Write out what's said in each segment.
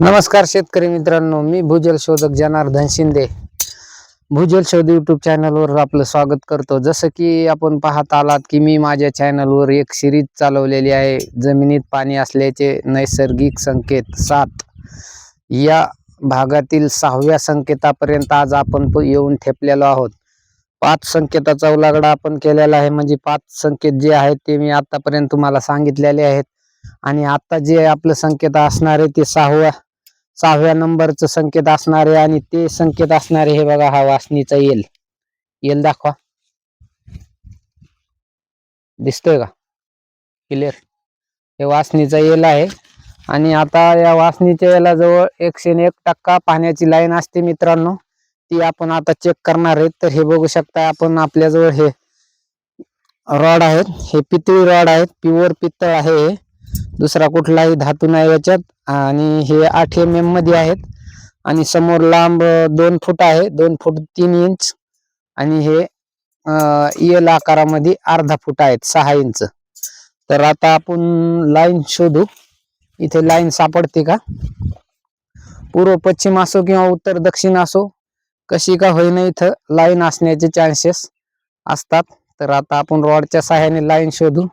नमस्कार शेतकरी मित्रांनो मी भूजल शोधक जनार्दन शिंदे. भूजल शोध युट्यूब चॅनलवर आपलं स्वागत करतो. जसं की आपण पाहत आलात की मी माझ्या चॅनलवर एक सिरीज चालवलेली आहे जमिनीत पाणी असल्याचे नैसर्गिक संकेत सात. या भागातील सहाव्या संकेतापर्यंत आज आपण प- येऊन ठेपलेलो आहोत. पाच संकेताचा उलागडा आपण केलेला आहे. म्हणजे पाच संकेत जे आहेत ते मी आतापर्यंत तुम्हाला सांगितलेले आहेत. आणि आता जे आपलं संकेत असणार आहे ते सहाव्या सहाव्या नंबरचं संकेत असणारे आणि ते संकेत असणारे हे बघा हा वासनीचा येल. येल दाखवा. दिसतोय का? क्लिअर हे वासनीचा येल आहे. आणि आता या वासनीच्या येला जवळ एकशे एक टक्का पाण्याची लाईन असते मित्रांनो. ती आपण आता चेक करणार आहेत तर हे बघू शकता आपण आपल्याजवळ हे रॉड आहेत. हे पितळी रॉड आहेत. प्युअर पितळ आहे हे. दुसरा कुठलाही धातू नाही याच्यात. आणि हे आठ एम एममध्ये आहेत. आणि समोर लांब दोन फूट आहे. दोन फूट तीन इंच. आणि हे इयल आकारामध्ये अर्धा फूट आहेत. सहा इंच. तर आता आपण लाईन शोधू. इथे लाईन सापडते का? पूर्व पश्चिम असो किंवा उत्तर दक्षिण असो. कशी का होईना इथं लाईन असण्याचे चान्सेस असतात. तर आता आपण रॉडच्या सहाय्याने लाईन शोधू.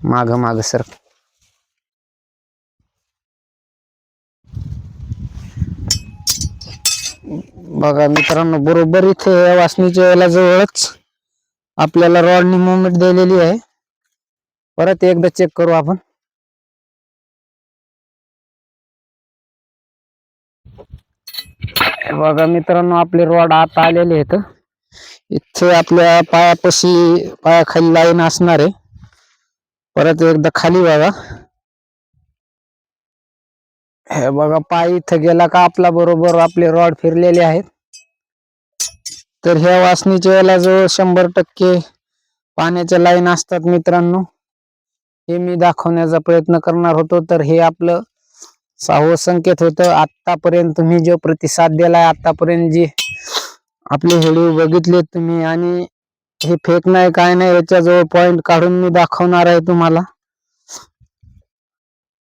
माग माग सर. बघा मित्रांनो बरोबर इथे या वासनीच्या वेळेला जवळच आपल्याला रॉडनी मुवमेंट दिलेली आहे. परत एकदा चेक करू आपण. बघा मित्रांनो आपले रॉड आत आलेले आहेत. इथे आपल्या पायापाशी पायाखाली लाईन असणार आहे. परत एकदा खाली बघा. हे बघा पाय इथं गेला का आपला बरोबर आपले रॉड फिरलेले आहेत. तर ह्या वासनीच्या वेळेला जवळ शंभर टक्के पाण्याच्या लाईन असतात मित्रांनो. हे मी दाखवण्याचा प्रयत्न करणार होतो. तर हे आपलं सहावं संकेत होतं. आतापर्यंत तुम्ही जो प्रतिसाद दिलाय आतापर्यंत जे आपले व्हिडिओ बघितले तुम्ही आणि हे फेक नाही काय नाही याच्याजवळ पॉइंट काढून मी दाखवणार आहे तुम्हाला.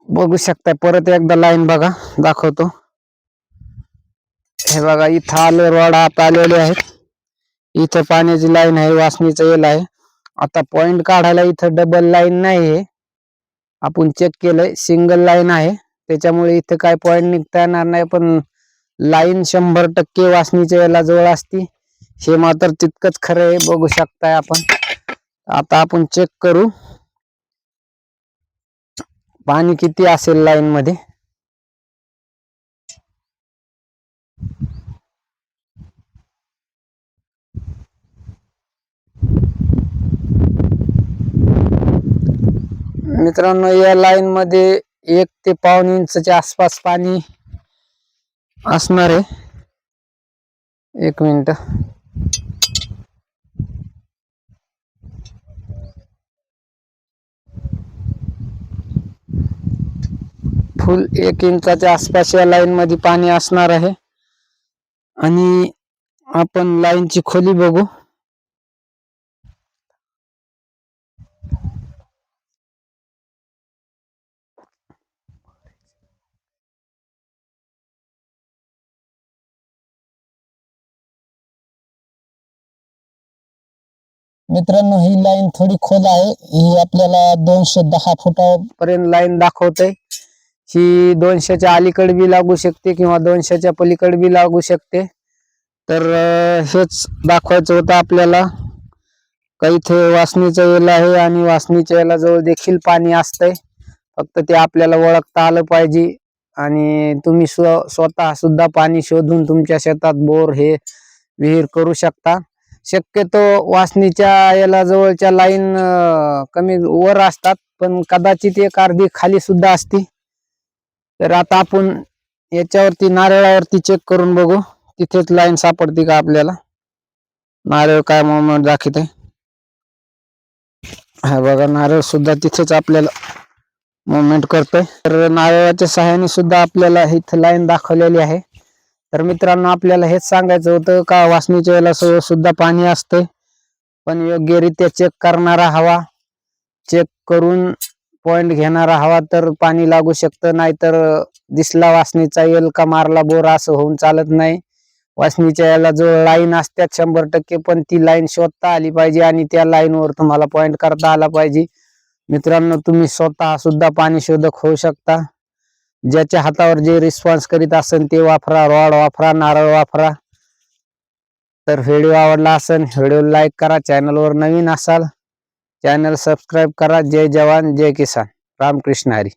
बघू शकताय परत एकदा लाईन बघा दाखवतो. हे बघा इथं आले रॉड आत आलेले आहेत. इथं पाण्याची लाईन आहे वासणीचं येल आहे. आता पॉइंट काढायला इथं डबल लाईन नाही आहे. आपण चेक केलंय सिंगल लाईन आहे. त्याच्यामुळे इथं काय पॉइंट निघता येणार नाही पण लाईन शंभर टक्के वासनीच्या याला जवळ असती. हे मात्र तितकंच खरं आहे बघू शकताय आपण. आता आपण चेक करू. पाणी किती असेल लाईन मध्ये? मित्रांनो या लाईन मध्ये एक ते पाऊन इंचच्या आसपास पाणी असणार आहे. एक मिनिट. फुल एक इंचाच्या आसपास या लाईन मध्ये पाणी असणार आहे. आणि आपण लाईनची खोली बघू. मित्रांनो ही लाईन थोडी खोल आहे. ही आपल्याला दोनशे दहा फुटापर्यंत लाईन दाखवते. ही दोनशेच्या अलीकडे बी लागू शकते किंवा दोनशेच्या पलीकडे बी लागू शकते. तर हेच दाखवायचं होतं आपल्याला. काही इथे वासनीचं वेल आहे आणि वासनीच्या वेला जवळ देखील पाणी असतंय. फक्त ते आपल्याला ओळखता आलं पाहिजे. आणि तुम्ही स्व स्वतः सुद्धा पाणी शोधून तुमच्या शेतात बोर हे विहीर करू शकता. शक्यतो वासनीच्या याला जवळच्या लाईन कमी वर असतात पण कदाचित एक अर्धी खाली सुद्धा असती. तर आता आपण याच्यावरती नारळावरती चेक करून बघू. तिथेच लाईन सापडते का आपल्याला? नारळ काय मोमेंट दाखवत आहे. हा बघा नारळ सुद्धा तिथेच आपल्याला मोमेंट करतोय. तर नारळाच्या सहाय्याने सुद्धा आपल्याला इथं लाईन दाखवलेली आहे. तर मित्रांनो आपल्याला हेच सांगायचं होतं का वासनीच्या वेळेला सुद्धा पाणी असतं पण योग्यरित्या चेक करणारा हवा चेक करून पॉइंट घेणारा हवा तर पाणी लागू शकतं. नाहीतर दिसला वासनीचा येल का मारला बोरा असं होऊन चालत नाही. वासनीच्या याला जो लाईन असतात शंभर टक्के पण ती लाईन शोधता आली पाहिजे आणि त्या लाईनवर तुम्हाला पॉइंट करता आला पाहिजे. मित्रांनो तुम्ही स्वतः सुद्धा पाणी शोधक होऊ शकता. ज्याच्या हातावर जे रिस्पॉन्स करीत असेल ते वापरा रॉड वापरा नारळ वापरा. तर व्हिडिओ आवडला असेल व्हिडिओ लाईक करा. चॅनलवर नवीन असाल चॅनल सबस्क्राईब करा. जय जवान जय किसान. रामकृष्ण हरी.